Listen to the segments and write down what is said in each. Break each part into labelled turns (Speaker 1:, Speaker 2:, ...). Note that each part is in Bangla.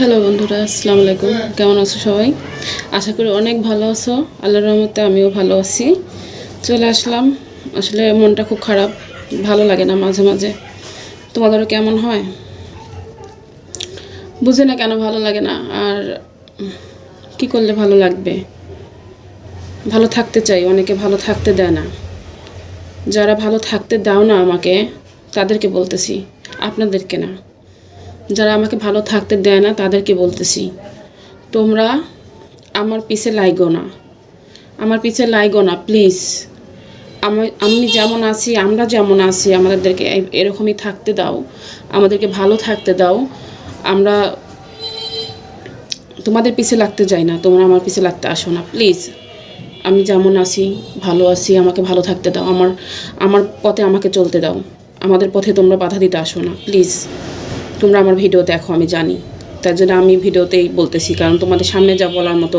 Speaker 1: হ্যালো বন্ধুরা, আসসালামু আলাইকুম। কেমন আছো সবাই? আশা করি অনেক ভালো আছো। আল্লাহর রহমতে আমিও ভালো আছি। চলে আসলাম। আসলে মনটা খুব খারাপ, ভালো লাগে না মাঝে মাঝে। তোমাদেরও কেমন হয়? বুঝি না কেন ভালো লাগে না, আর কি করলে ভালো লাগবে? ভালো থাকতে চাই, অনেকে ভালো থাকতে দেয় না। যারা ভালো থাকতে দাও না আমাকে, তাদেরকে বলতেছি, আপনাদেরকে না। যারা আমাকে ভালো থাকতে দেয় না, তাদেরকে বলতেছি, তোমরা আমার পিছে লাইগো না। আমার পিছে লাইগো না, প্লিজ। আমি আমি যেমন আছি, আমরা যেমন আছি, আমাদেরকে এরকমই থাকতে দাও। আমাদেরকে ভালো থাকতে দাও। আমরা তোমাদের পিছে লাগতে যাই না, তোমরা আমার পিছে লাগতে আসো না, প্লিজ। আমি যেমন আছি, ভালো আছি, আমাকে ভালো থাকতে দাও। আমার আমার পথে আমাকে চলতে দাও। আমাদের পথে তোমরা বাধা দিতে আসো না, প্লিজ। তোমরা আমার ভিডিও দেখো, আমি জানি। তার জন্য আমি ভিডিওতেই বলতেছি, কারণ তোমাদের সামনে যা বলার মতো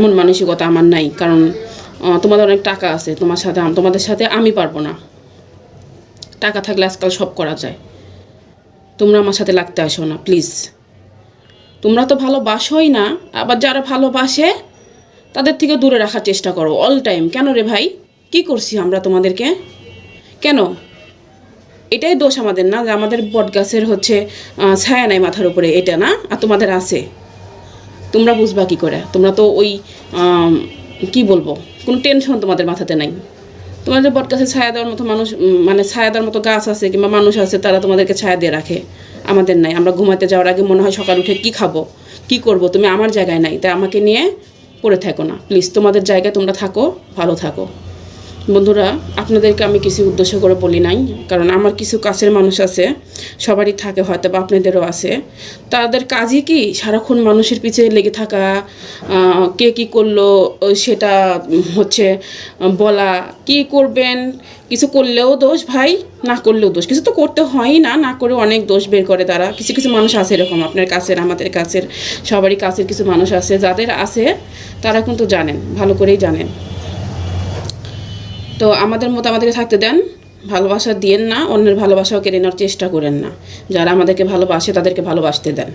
Speaker 1: মন মানসিকতা আমার নাই। কারণ তোমাদের অনেক টাকা আছে, তোমার সাথে তোমাদের সাথে আমি পারব না। টাকা থাকলে আজকাল সব করা যায়। তোমরা আমার সাথে লাগতে আসো না, প্লিজ। তোমরা তো ভালোবাসোই না, আবার যারা ভালোবাসে, তাদের থেকে দূরে রাখার চেষ্টা করো অল টাইম কেন রে ভাই? কি করছি আমরা তোমাদেরকে? কেন? এটাই দোষ আমাদের না যে আমাদের বট গাছের হচ্ছে ছায়া নাই মাথার উপরে, এটা না? আর তোমাদের আছে। তোমরা বুঝবা কি করে? তোমরা তো ওই কি বলব? কোনো টেনশন তোমাদের মাথাতে নাই। তোমাদের বট গাছে ছায়া দেওয়ার মতো মানুষ মানে ছায়া দেওয়ার মতো গাছ আছে কিংবা মানুষ আছে, তারা তোমাদেরকে ছায়া দিয়ে রাখে। আমাদের নাই। আমরা ঘুমাতে যাওয়ার আগে মনে হয় সকাল উঠে কি খাব? কি করব? তুমি আমার জায়গায় নাই, তাই আমাকে নিয়ে পড়ে থাকো না। প্লিজ তোমাদের জায়গায় তোমরা থাকো, ভালো থাকো। বন্ধুরা, আপনাদেরকে আমি কিছু উদ্দেশ্য করে বলি নাই, কারণ আমার কিছু কাছের মানুষ আছে, সবারই থাকে হয়তো বা আপনাদেরও আছে। তাদের কাজই কি সারাক্ষণ মানুষের পিছে লেগে থাকা কে কি করল সেটা হচ্ছে বলা, কি করবেন, কিছু করলেও দোষ ভাই, না করলেও দোষ। কিছু তো করতে হয়ই না না করে অনেক দোষ বের করে তারা। কিছু কিছু মানুষ আছে এরকম, আপনার কাছের, আমাদের কাছের, সবারই কাছের কিছু মানুষ আছে। যাদের আছে, তারা কিন্তু জানেন, ভালো করেই জানেন। তো আমাদের মতো আমাদেরকে থাকতে দেন, ভালোবাসা দিয়েন না, অন্যের ভালোবাসাও কেড়ে নেওয়ার চেষ্টা করেন না। যারা আমাদেরকে ভালোবাসে তাদেরকে ভালোবাসতে দেন।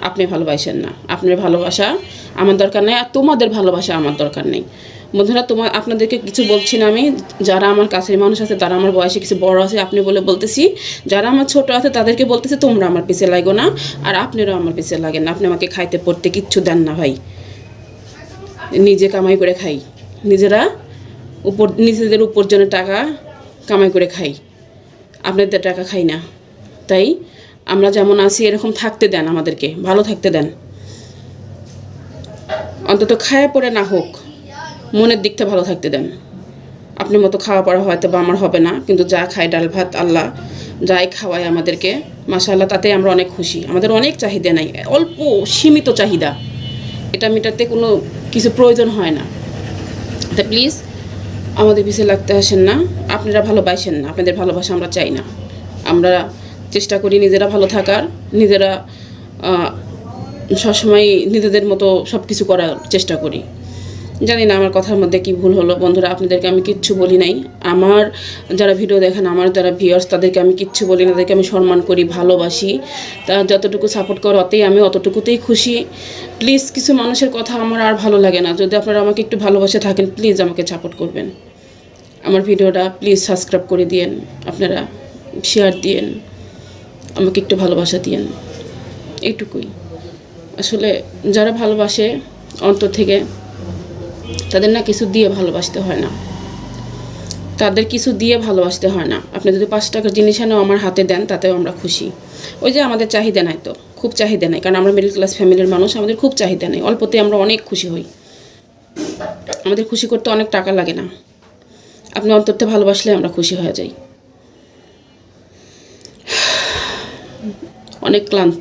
Speaker 1: আপনি ভালোবাসেন না। আপনার ভালোবাসা আমার দরকার নেই আর তোমাদের ভালোবাসা আমার দরকার নেই। বন্ধুরা তোমার আপনাদেরকে কিছু বলছি না আমি। যারা আমার কাছের মানুষ আছে, তারা আমার বয়সে কিছু বড় আছে, আপনি বলে বলতেছি। যারা আমার ছোট আছে, তাদেরকে বলতেছি, তোমরা আমার পিছে লাগো না আর আপনারাও আমার পিছে লাগেন না। আপনি আমাকে খাইতে পড়তে কিচ্ছু দেন না ভাই। নিজে কামাই করে খাই। নিজেরা উপর নিজেদের উপার্জনের টাকা কামাই করে খাই। আপনাদের টাকা খাই না। তাই আমরা যেমন আছি, এরকম থাকতে দেন আমাদেরকে, ভালো থাকতে দেন। অন্তত খায়া পড়ে না হোক, মনের দিকটা ভালো থাকতে দেন। আপনার মতো খাওয়া পড়া হয়তো বা আমার হবে না, কিন্তু যা খায় ডাল ভাত, আল্লাহ যাই খাওয়ায় আমাদেরকে, মাশাআল্লাহ, তাতে আমরা অনেক খুশি। আমাদের অনেক চাহিদা নাই, অল্প সীমিত চাহিদা। এটা মেটাতে কোনো কিছু প্রয়োজন হয় না। তা প্লিজ আমাদের পিছিয়ে লাগতে আসেন না। আপনারা ভালোবাসেন না। আপনাদের ভালোবাসা আমরা চাই না। আমরা চেষ্টা করি নিজেরা ভালো থাকার, নিজেরা সবসময় নিজেদের মতো সব কিছু করার চেষ্টা করি। জানি না আমার কথার মধ্যে কি ভুল হলো। বন্ধুরা, আপনাদেরকে আমি কিচ্ছু বলি নাই। আমার যারা ভিডিও দেখেন, আমার যারা ভিউয়ার্স তাদেরকে আমি কিচ্ছু বলি না। তাদেরকে আমি সম্মান করি, ভালোবাসি। তা যতটুকু সাপোর্ট করো, অতেই আমি অতটুকুতেই খুশি। প্লিজ কিছু মানুষের কথা আমার আর ভালো লাগে না। যদি আপনারা আমাকে একটু ভালোবাসে থাকেন প্লিজ আমাকে সাপোর্ট করবেন। আমার ভিডিওটা প্লিজ সাবস্ক্রাইব করে দিয়েন, আপনারা শেয়ার দিয়েন, আমাকে একটু ভালোবাসা দিয়েন, এইটুকুই। আসলে যারা ভালোবাসে অন্তর থেকে, তাদের না কিছু দিয়ে ভালোবাসতে হয় না। তাদের কিছু দিয়ে ভালোবাসতে হয় না। আপনি যদি পাঁচ টাকার জিনিস এনেও আমার হাতে দেন, তাতেও আমরা খুশি। ওই যে আমাদের চাহিদা নাই তো, খুব চাহিদা নাই, কারণ আমরা মিডল ক্লাস ফ্যামিলির মানুষ, আমাদের খুব চাহিদা নেই অল্পতে আমরা অনেক খুশি হই। আমাদের খুশি করতে অনেক টাকা লাগে না। আপনি অন্তরতে ভালোবাসলে আমরা খুশি হয়ে যাই। অনেক ক্লান্ত।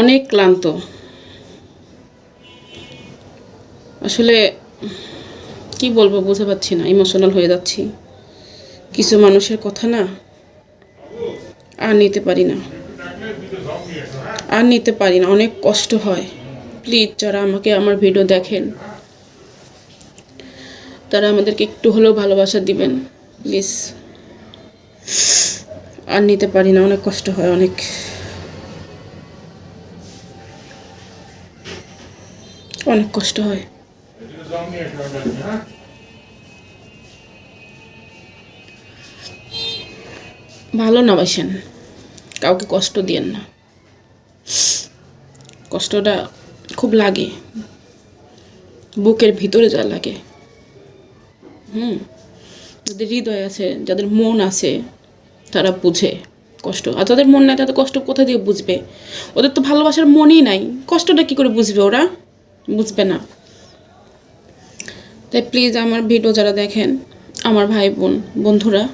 Speaker 1: অনেক ক্লান্ত। আসলে কি বলব বুঝতে পারছি না ইমোশনাল হয়ে যাচ্ছি। কিছু মানুষের কথা না আর নিতে পারি না। আর নিতে পারি না, অনেক কষ্ট হয়। প্লিজ যারা আমাকে আমার ভিডিও দেখেন তারা আমাদেরকে একটু হলেও ভালোবাসা দিবেন। প্লিজ। আর নিতে পারি না, অনেক কষ্ট হয়, অনেক। অনেক কষ্ট হয়। ভালো না বাসেন কাউকে কষ্ট দিয়েন না। কষ্টটা খুব লাগে। বুকের ভিতরে যা লাগে। হুম। যাদের হৃদয় আছে, যাদের মন আছে, তারা বুঝে কষ্ট। আর যাদের মন নাই তাদের কষ্ট কোথা দিয়ে বুঝবে? ওদের তো ভালোবাসার মনই নাই। কষ্টটা কি করে বুঝবে ওরা? বুঝবে না। তাই প্লিজ আমার ভিডিও যারা দেখেন, আমার ভাই বোন, বন্ধুরা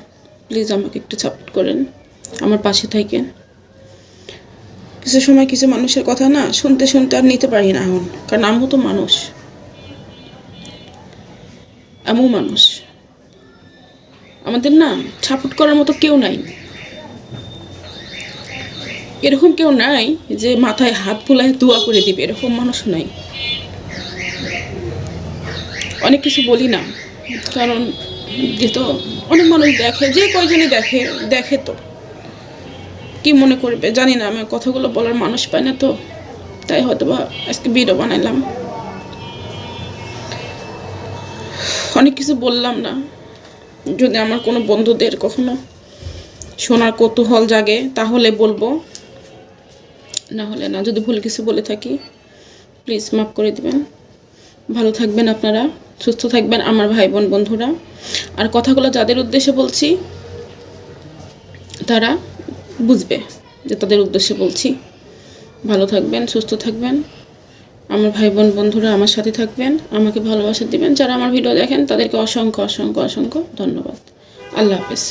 Speaker 1: প্লিজ আমাকে একটু সাপোর্ট করেন। আমার পাশে থাকেন। কিছু সময় কিছু মানুষের কথা না, শুনতে শুনতে আর নিতে পারি না এখন। কারণ আমিও তো মানুষ। এমন মানুষ। আমাদের না সাপোর্ট করার মতো কেউ নাই। এরকম কেউ নাই যে মাথায় হাত ফুলায় দোয়া করে দিবে, এরকম মানুষ নাই। অনেক কিছু বলি না, কারণ যেহেতু অনেক মানুষ দেখে, যে কয়জনই দেখে দেখে তো। কি মনে করবে? জানি না আমার কথাগুলো বলার মানুষ পায় না তো। তাই হয়তো বা আজকে ভিডিও বানাইলাম। অনেক কিছু বললাম না। যদি আমার কোনো বন্ধুদের কখনো শোনার কৌতূহল জাগে, তাহলে বলব। না হলে না, যদি ভুল কিছু বলে থাকি প্লিজ মাফ করে দিবেন। ভালো থাকবেন আপনারা, সুস্থ থাকবেন আমার ভাই বোন বন্ধুরা। আর কথাগুলো যাদের উদ্দেশ্যে বলছি, তারা বুঝবে যে তাদের উদ্দেশ্যে বলছি। ভালো থাকবেন, সুস্থ থাকবেন। আমার ভাই বোন বন্ধুরা আমার সাথে থাকবেন, আমাকে ভালোবাসা দিবেন, যারা আমার ভিডিও দেখেন তাদেরকে অসংখ্য অসংখ্য অসংখ্য ধন্যবাদ। আল্লাহ হাফেজ।